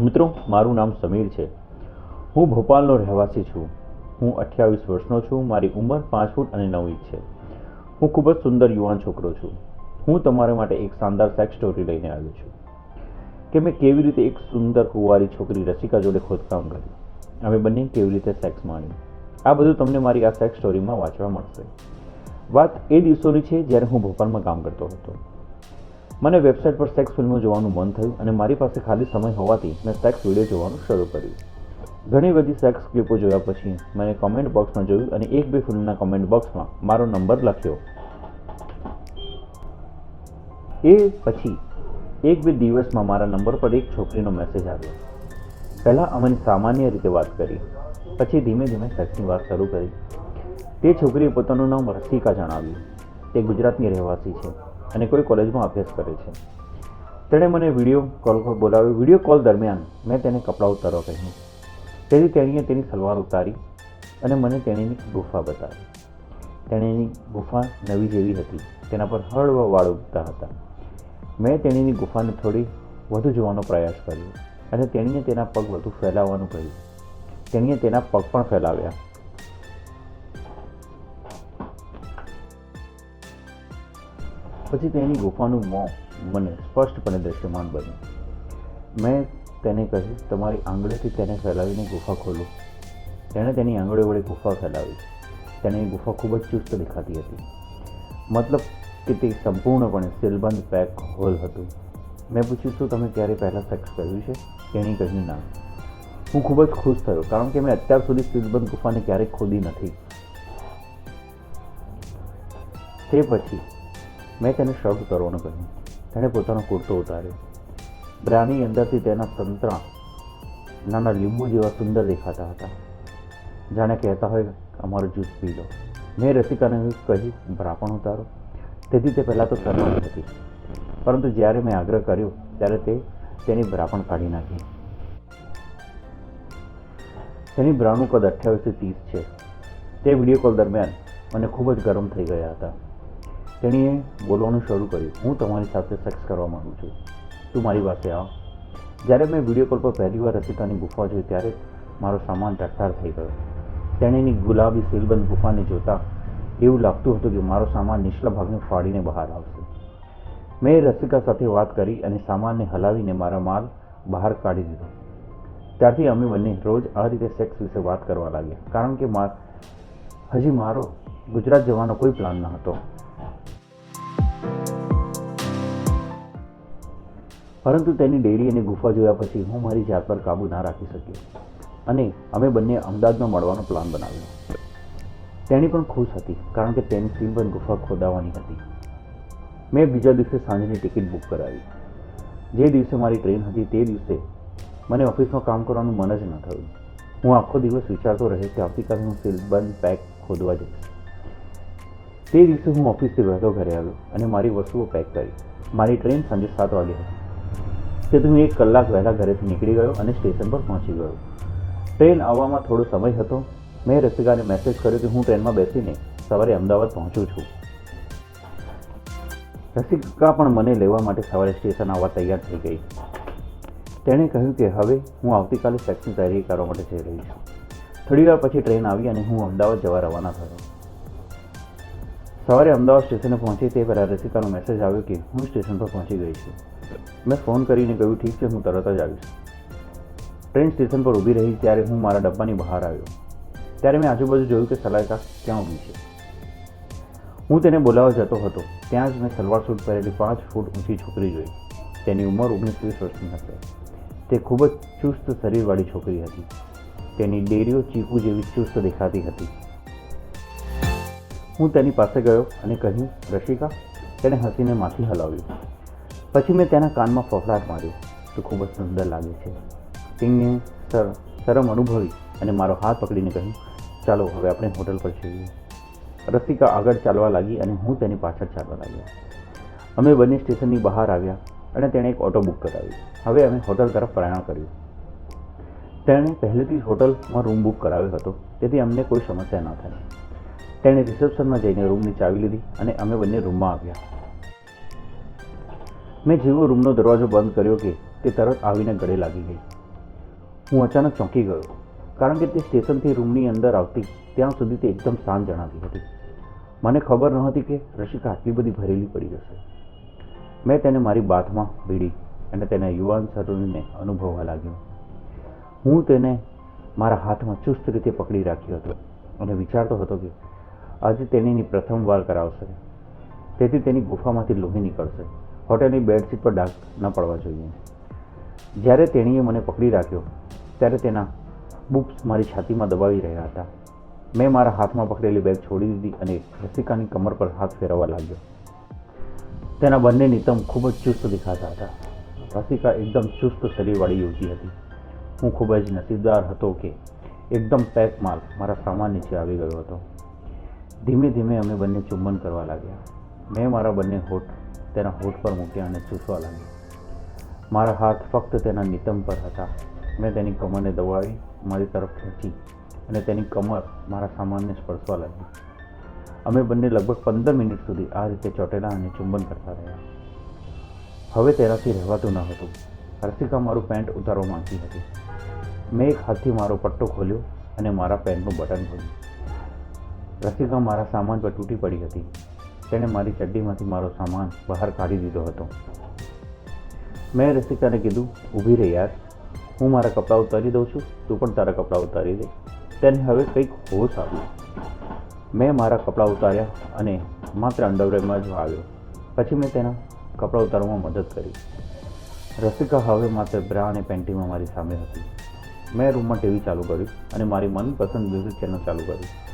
મિત્રો, મારું નામ સમીર છે. હું ભોપાલનો રહેવાસી છું. હું અઠ્યાવીસ વર્ષનો છું. મારી ઉંમર પાંચ ફૂટ અને નવ ઇંચ છે. હું ખૂબ જ સુંદર યુવાન છોકરો છું. હું તમારા માટે એક શાનદાર સેક્સ સ્ટોરી લઈને આવ્યો છું. કે મેં કેવી રીતે એક સુંદર કુંવારી છોકરી રસિકા જોડે ખોદકામ કર્યું? અમે બંને કેવી રીતે સેક્સ માણ્યું? આ બધું તમને મારી આ સેક્સ સ્ટોરીમાં વાંચવા મળશે. વાત એ દિવસોની છે જ્યારે હું ભોપાલમાં કામ કરતો હતો. મને વેબસાઇટ પર સેક્સ ફિલ્મો જોવાનું મન થયું અને મારી પાસે ખાલી સમય હોવાથી મેં સેક્સ વીડિયો જોવાનું શરૂ કર્યું. ઘણી બધી સેક્સ ક્લિપો જોયા પછી મને કોમેન્ટ બોક્સમાં જોયું અને એક બે ફિલ્મના કોમેન્ટ બોક્સમાં મારો નંબર લખ્યો. એ પછી એક બે દિવસમાં મારા નંબર પર એક છોકરીનો મેસેજ આવ્યો. પહેલાં અમે સામાન્ય રીતે વાત કરી, પછી ધીમે ધીમે સેક્સની વાત શરૂ કરી. તે છોકરીએ પોતાનું નામ રસિકા જણાવ્યું. તે ગુજરાતની રહેવાસી છે. અને કોઈ કોલેજમાં અભ્યાસ કરે છે. તેણે મને વીડિયો કોલ પર બોલાવ્યો. વીડિયો કોલ દરમિયાન મેં તેને કપડાં ઉતારવા કહ્યું. તેથી તેણીએ તેની સલવાર ઉતારી અને મને તેણીની ગુફા બતાવી. તેણીની ગુફા નવી જેવી હતી. તેના પર હળવા વાળ ઉગતા હતા. મેં તેણીની ગુફાને થોડી વધુ જોવાનો પ્રયાસ કર્યો અને તેણીએ તેના પગ વધુ ફેલાવવાનું કહ્યું. તેણીએ તેના પગ પણ ફેલાવ્યા. પછી તેની ગુફાનું મોં મને સ્પષ્ટપણે દૃશ્યમાન બન્યું. મેં તેને કહ્યું, તમારી આંગળીથી તેને ફેલાવીને ગુફા ખોલો. તેણે તેની આંગળી વડે ગુફા ફેલાવી. તેની ગુફા ખૂબ જ ચુસ્ત દેખાતી હતી. મતલબ કે તે સંપૂર્ણપણે સીલબંધ પેક હોલ હતું. મેં પૂછ્યું, શું તમે ક્યારે પહેલાં સેક્સ કર્યું છે? તેણે કહ્યું, ના. હું ખૂબ જ ખુશ થયો, કારણ કે મેં અત્યાર સુધી સીલબંધ ગુફાને ક્યારેય ખોદી નથી. તે પછી મેં તેને શબ્દ કરવાનું કહ્યું. તેણે પોતાનો કુર્તો ઉતાર્યો. બ્રાની અંદરથી તેના સંતરા નાના લીંબુ જેવા સુંદર દેખાતા હતા. જાણે કહેતા હોય અમારું જ્યુસ પી લો મેં રસિકાને કહ્યું બ્રા પણ ઉતારો. તેથી તે પહેલાં તો શરમાઈ હતી. પરંતુ જ્યારે મેં આગ્રહ કર્યો, ત્યારે તે તેની બ્રા પણ કાઢી નાખી. તેની બ્રાનું કદ અઠ્યાવીસથી ત્રીસ છે. તે વીડિયો કોલ દરમિયાન મને ખૂબ જ ગરમ થઈ ગયા હતા. તેણીએ બોલવાનું શરૂ કર્યું. હું તમારી સાથે સેક્સ કરવા માગું છું. તું મારી પાસે આવ. જ્યારે મેં વીડિયો કોલ પર પહેલી વાર રસિકાની ગુફા જોઈ ત્યારે મારો સામાન ટટ્ટાર થઈ ગયો. તેણીની ગુલાબી સીલબંધ ગુફાને જોતાં એવું લાગતું હતું કે મારો સામાન નીચલા ભાગને ફાડીને બહાર આવશે. મેં રસિકા સાથે વાત કરી અને સામાનને હલાવીને મારા માલ બહાર કાઢી દીધો. ત્યારથી અમે બંને રોજ આ રીતે સેક્સ વિશે વાત કરવા લાગ્યા. કારણ કે મા હજી મારો ગુજરાત જવાનો કોઈ પ્લાન ન હતો પરંતુ તેની ડેરી અને ગુફા જોયા પછી હું મારી જાત પર કાબૂ ના રાખી શક્યો. અને અમે બંને અમદાવાદમાં મળવાનો પ્લાન બનાવ્યો. તેણી પણ ખુશ હતી, કારણ કે તેની સીલબંધ ગુફા ખોદાવાની હતી. મેં બીજા દિવસે સાંજની ટિકિટ બુક કરાવી. જે દિવસે મારી ટ્રેન હતી તે દિવસે મને ઓફિસમાં કામ કરવાનું મન જ ન થયું. હું આખો દિવસ વિચારતો રહ્યો કે આવતીકાલે હું સીલબંધ પેક ખોદવા જઈશ. તે દિવસે હું ઓફિસથી વહેલો ઘરે આવ્યો અને મારી વસ્તુઓ પેક કરી. મારી ટ્રેન સાંજે સાત વાગે હતી. તેથી હું એક કલાક વહેલા ઘરેથી નીકળી ગયો અને સ્ટેશન પર પહોંચી ગયો. ટ્રેન આવવામાં થોડો સમય હતો. મેં રસિકાને મેસેજ કર્યો કે હું ટ્રેનમાં બેસીને સવારે અમદાવાદ પહોંચું છું. રસિકા પણ મને લેવા માટે સવારે સ્ટેશન આવવા તૈયાર થઈ ગઈ. તેણે કહ્યું કે હવે હું આવતીકાલે સેક્સની તૈયારી કરવા માટે જઈ રહી છું. થોડી વાર પછી ટ્રેન આવી અને હું અમદાવાદ જવા રવાના થયો. સવારે અમદાવાદ સ્ટેશને પહોંચી તે પહેલાં રસિકાનો મેસેજ આવ્યો કે, હું સ્ટેશન પર પહોંચી ગઈ છું. મેં ફોન કરીને કહ્યું, ઠીક છે, હું તરત જ આવીશ. ટ્રેન સ્ટેશન પર ઊભી રહી ત્યારે હું મારા ડબ્બાની બહાર આવ્યો. ત્યારે મેં આજુબાજુ જોયું કે સલાયકા ક્યાં ઊભી છે. હું તેને બોલાવવા જતો હતો. ત્યાં જ મેં સલવાર સૂટ પહેરેલી પાંચ ફૂટ ઊંચી છોકરી જોઈ. તેની ઉંમર ઓગણીસ વીસ વર્ષની હશે. તે ખૂબ જ ચુસ્ત શરીરવાળી છોકરી હતી. તેની ડેરીઓ ચીકુ જેવી ચુસ્ત દેખાતી હતી. હું તેની પાસે ગયો અને કહ્યું રશિકા તેણે હસીને માથી હલાવ્યું. પછી મેં તેના કાનમાં ફફડાટ માર્યો. તો ખૂબ જ સુંદર લાગે છે. સિંહે સર, શરમ અનુભવી અને મારો હાથ પકડીને કહ્યું, ચાલો, હવે આપણે હોટલ પર જઈએ. રસિકા આગળ ચાલવા લાગી અને હું તેની પાછળ ચાલવા લાગ્યો. અમે બંને સ્ટેશનની બહાર આવ્યા અને તેણે એક ઓટો બુક કરાવી હવે અમે હોટલ તરફ પ્રયાણ કર્યું. તેણે પહેલેથી જ હોટલમાં રૂમ બુક કરાવ્યો હતો, તેથી અમને કોઈ સમસ્યા ન થઈ તેણે રિસેપ્શનમાં જઈને રૂમની ચાવી લીધી અને અમે બંને રૂમમાં આવ્યા. મેં જેવો રૂમનો દરવાજો બંધ કર્યો કે તે તરત આવીને ગળે લાગી ગઈ. હું અચાનક ચોંકી ગયો, કારણ કે તે સ્ટેશનથી રૂમની અંદર આવતી ત્યાં સુધી તે એકદમ શાંત જણાતી હતી. મને ખબર ન હતી કે રશિકા આટલી બધી ભરેલી પડી જશે મેં તેને મારી બાથમાં ભીડી અને તેના યુવાન શરીરને અનુભવવા લાગ્યો. હું તેને મારા હાથમાં ચુસ્ત રીતે પકડી રાખ્યો હતો અને વિચારતો હતો કે આજે તેણીની પ્રથમ વાર કરાવશે. તેથી તેની ગુફામાંથી લોહી નીકળશે. હોટેલની બેડશીટ પર ડાઘ ન પડવા જોઈએ. જ્યારે તેણીએ મને પકડી રાખ્યો, ત્યારે તેના બુક્સ મારી છાતીમાં દબાવી રહ્યા હતા. મેં મારા હાથમાં પકડેલી બેગ છોડી દીધી અને રસિકાની કમર પર હાથ ફેરવવા લાગ્યો. તેના બંને નિતમ ખૂબ જ ચુસ્ત દેખાતા હતા. રસિકા એકદમ ચુસ્ત શરીરવાળી યુવતી હતી. હું ખૂબ જ નસીબદાર હતો કે એકદમ પેક માલ મારા સામાન નીચે આવી ગયો હતો. ધીમે ધીમે અમે બંને ચુંબન કરવા લાગ્યા. મેં મારા બંને હોઠ તેના હોઠ પર મૂક્યા અને ચૂસવા લાગ્યા. મારા હાથ ફક્ત તેના નિતમ પર હતા. મેં તેની કમરને દબાવી, મારી તરફ ખેંચી અને તેની કમર મારા સામાનને સ્પર્શવા લાગી. અમે બંને લગભગ પંદર મિનિટ સુધી આ રીતે ચોટેલા અને ચુંબન કરતા રહ્યા. હવે તેનાથી રહેવાતું ન હતું. રસિકા મારું પેન્ટ ઉતારવા માંગતી હતી. મેં એક હાથથી મારો પટ્ટો ખોલ્યો અને મારા પેન્ટનું બટન ખોલ્યું. રસિકા મારા સામાન પર તૂટી પડી હતી. તેણે મારી ચડ્ડીમાંથી મારો સામાન બહાર કાઢી દીધો હતો. મેં રસિકાને કીધું, ઊભી રહી યાર. હું મારા કપડાં ઉતારી દઉં છું. તું પણ તારા કપડાં ઉતારી દે. તેને હવે કંઈક હોશ આવ્યો. મેં મારા કપડાં ઉતાર્યા અને માત્ર અંડરવેરમાં જ આવ્યો. પછી મેં તેના કપડાં ઉતારવામાં મદદ કરી. રસિકા હવે માત્ર બ્રા અને પેન્ટીમાં મારી સામે હતી. મેં રૂમમાં ટીવી ચાલુ કર્યું અને મારી મનપસંદ મ્યુઝિક ચેનલ ચાલુ કરી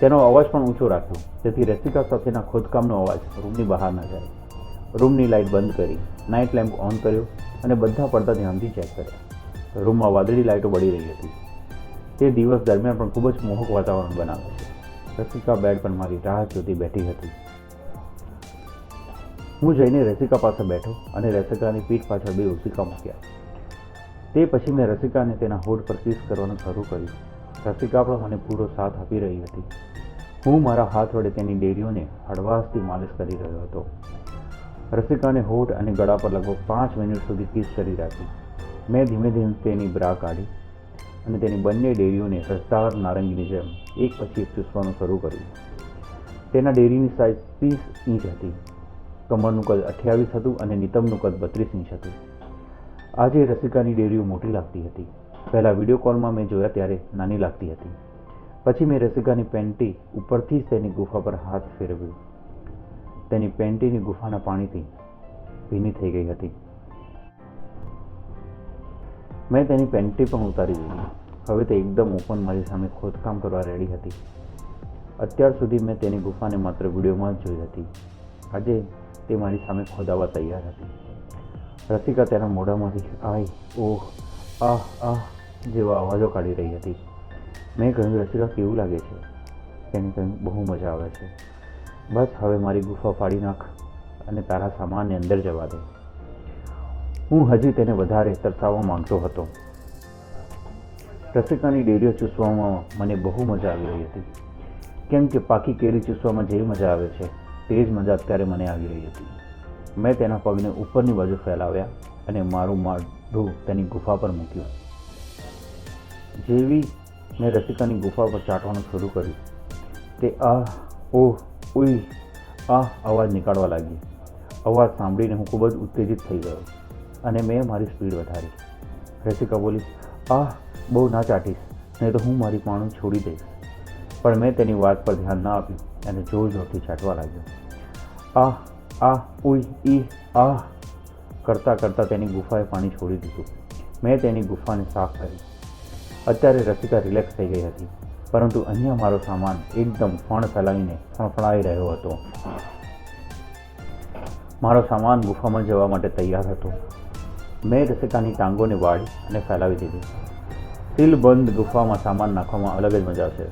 તેનો અવાજ પણ ઊંચો રાખ્યો. જેથી રસિકા સાથેના ખોદકામનો અવાજ રૂમની બહાર ન જાય. રૂમની લાઇટ બંધ કરી નાઇટ લેમ્પ ઓન કર્યો અને બધા પડતા ધ્યાનથી ચેક કર્યા. રૂમમાં વાદળી લાઇટો બળી રહી હતી. તે દિવસ દરમિયાન પણ ખૂબ જ મોહક વાતાવરણ બનાવે છે. રસિકા બેડ પર મારી રાહ જોતી બેઠી હતી. હું જઈને રસિકા પાસે બેઠો અને રસિકાની પીઠ પાછળ બે ઉસિકા મૂક્યા. તે પછી મેં રસિકાને તેના હોઠ પર કિસ કરવાનું શરૂ કર્યું. રસિકા પણ મને પૂરો સાથ આપી રહી હતી. હું મારા હાથ વડે તેની ડેરીઓને હળવાશથી માલિશ કરી રહ્યો હતો. રસિકાને હોઠ અને ગળા પર લગભગ પાંચ મિનિટ સુધી કિસ કરી રાખી. મેં ધીમે ધીમે તેની બ્રા કાઢી અને તેની બંને ડેરીઓને રસદાર નારંગીની જેમ એક પછી એક ચૂસવાનું શરૂ કર્યું. તેના ડેરીની સાઇઝ ત્રીસ ઇંચ હતી. કમરનું કદ અઠ્યાવીસ હતું અને નિતમનું કદ બત્રીસ ઇંચ હતું. આજે રસિકાની ડેરીઓ મોટી લાગતી હતી. પહેલાં વીડિયો કોલમાં મેં જોયા ત્યારે નાની લાગતી હતી. પછી મેં રસિકાની પેન્ટી ઉપરથી જ તેની ગુફા પર હાથ ફેરવ્યો. તેની પેન્ટીની ગુફાના પાણીથી ભીની થઈ ગઈ હતી. મેં તેની પેન્ટી પણ ઉતારી દીધી. હવે તે એકદમ ઓપન મારી સામે ખોદકામ કરવા રેડી હતી. અત્યાર સુધી મેં તેની ગુફાને માત્ર વિડીયોમાં જ જોઈ હતી. આજે તે મારી સામે ખોદાવા તૈયાર હતી. રસિકા તેના મોઢામાંથી આઈ ઓહ, આહ આહ જેવા અવાજો કાઢી રહી હતી. મેં કહ્યું રસિકા કેવું લાગે છે? તેને કહ્યું બહુ મજા આવે છે. બસ, હવે મારી ગુફા ફાડી નાખ અને તારા સામાનને અંદર જવા દે. હું હજી તેને વધારે તરસાવવા માંગતો હતો. રસિકાની ડેરીઓ ચૂસવામાં મને બહુ મજા આવી રહી હતી. કેમ કે પાકી કેરી ચૂસવામાં જે મજા આવે છે, તે જ મજા અત્યારે મને આવી રહી હતી. મેં તેના પગને ઉપરની બાજુ ફેલાવ્યા અને મારું માઢું તેની ગુફા પર મૂક્યું. જેવી મેં રસિકાની ગુફા પર ચાટવાનું શરૂ કર્યું. તે આ, ઓહ, ઉઈ, આ અવાજ નીકાળવા લાગી. અવાજ સાંભળીને હું ખૂબ જ ઉત્તેજિત થઈ ગયો અને મેં મારી સ્પીડ વધારી. રસિકા બોલી, આહ, બહુ ના ચાટીશ, નહીં તો હું મારી પાણું છોડી દઈશ. પણ મેં તેની વાત પર ધ્યાન ના આપ્યું અને જોર જોરથી ચાટવા લાગ્યો. આહ, આ, ઉઈ, ઈ, આ, કરતાં કરતાં તેની ગુફાએ પાણી છોડી દીધું. મેં તેની ગુફાને સાફ કરી અત્યારે રસિકા રિલેક્સ થઈ ગઈ હતી. પરંતુ અહીંયા મારો સામાન એકદમ ફણ ફેલાવીને ફણફણાઈ રહ્યો હતો. મારો સામાન ગુફામાં જવા માટે તૈયાર હતો. મેં રસિકાની ટાંગોને વાળી અને ફેલાવી દીધી. સીલબંધ ગુફામાં સામાન નાખવામાં અલગ જ મજા છે.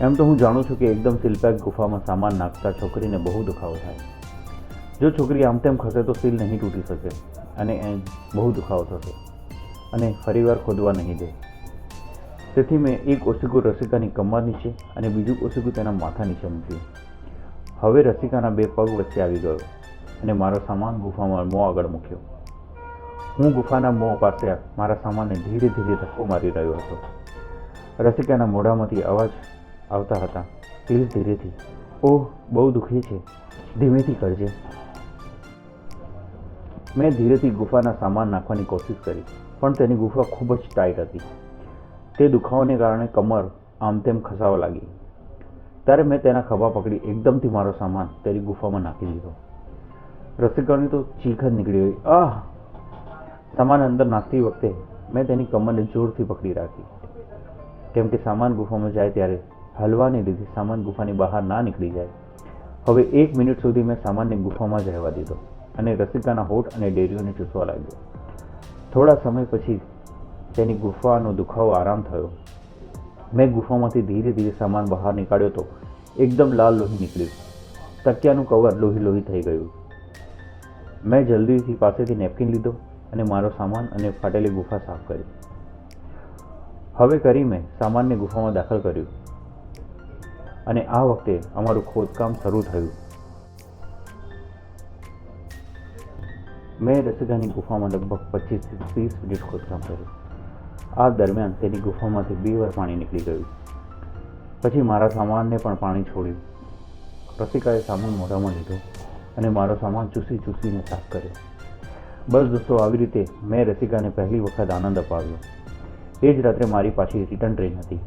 એમ તો હું જાણું છું કે એકદમ સીલપેક ગુફામાં સામાન નાખતા છોકરીને બહુ દુખાવો થાય. જો છોકરી આમ તેમ ખસે તો સીલ નહીં તૂટી શકે અને એ બહુ દુખાવો થશે અને ફરીવાર ખોદવા નહીં દે. તેથી મેં એક ઓશિકું રસિકાની કમર નીચે અને બીજું ઓશિકું તેના માથા નીચે મૂક્યું. હવે રસિકાના બે પગ વચ્ચે આવી ગયો અને મારો સામાન ગુફામાં મોં આગળ મૂક્યો. હું ગુફાના મોં પાસે મારા સામાનને ધીરે ધીરે ધક્કો મારી રહ્યો હતો. રસિકાના મોઢામાંથી અવાજ આવતા હતા. ધીરે ધીરેથી. ઓહ, બહુ દુઃખી છે. ધીમેથી કરજે. મેં ધીરેથી ગુફાના સામાન નાખવાની કોશિશ કરી, પણ તેની ગુફા ખૂબ જ ટાઈટ હતી. તે દુખાવાને કારણે કમર આમ તેમ ખસાવા લાગી. ત્યારે મેં તેના ખભા પકડી એકદમથી મારો સામાન તેની ગુફામાં નાખી દીધો. રસિકાની તો ચીખ જ નીકળી ગઈ. આહ! સામાન અંદર નાખતી વખતે મેં તેની કમરને જોરથી પકડી રાખી. કેમ કે સામાન ગુફામાં જાય ત્યારે હલવાને લીધે સામાન ગુફાની બહાર ના નીકળી જાય. હવે એક મિનિટ સુધી મેં સામાનને ગુફામાં જ રહેવા દીધો અને રસિકાના હોઠ અને ડેરીઓને ચૂસવા લાગ્યો. થોડા સમય પછી તેની ગુફાનો દુખાવો આરામ થયો. મેં ગુફામાંથી ધીરે ધીરે સામાન બહાર નીકાળ્યો તો એકદમ લાલ લોહી નીકળ્યું. તકિયાનું કવર લોહી લોહી થઈ ગયું. મેં જલ્દીથી પાસેથી નેપકિન લીધો અને મારો સામાન અને ફાટેલી ગુફા સાફ કરી. હવે કરી મેં સામાનને ગુફામાં દાખલ કર્યું. અને આ વખતે અમારું ખોદકામ શરૂ થયું. મેં રસિકાની ગુફામાં લગભગ પચીસથી ત્રીસ મિનિટ ખોદકામ કર્યું. આ દરમિયાન તેની ગુફામાંથી બે વાર પાણી નીકળી ગયું. પછી મારા સામાનને પણ પાણી છોડ્યું. રસિકાએ સામાન મોઢામાં લીધો અને મારો સામાન ચૂસી ચૂસીને સાફ કર્યો. બસ દોસ્તો, આવી રીતે મેં રસિકાને પહેલી વખત આનંદ અપાવ્યો. એ જ રાત્રે મારી પાછી રિટર્ન ટ્રેન હતી.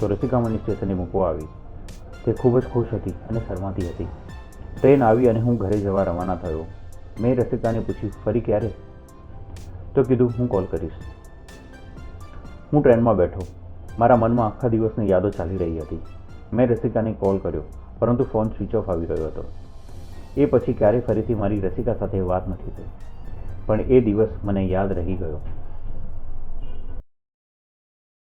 તો રસિકા મને સ્ટેશને મૂકવા આવી. તે ખૂબ જ ખુશ હતી અને શરમાતી હતી. ટ્રેન આવી અને હું ઘરે જવા રવાના થયો. મેં રસિકાને પૂછ્યું, ફરી ક્યારે? તો કીધું, હું કોલ કરીશ. હું ટ્રેનમાં બેઠો. મારા મનમાં આખા દિવસની યાદો ચાલી રહી હતી. મેં રસિકાને કોલ કર્યો, પરંતુ ફોન સ્વિચ ઓફ આવી રહ્યો હતો. એ પછી ક્યારેય ફરીથી મારી રસિકા સાથે વાત નથી થઈ. પણ એ દિવસ મને યાદ રહી ગયો.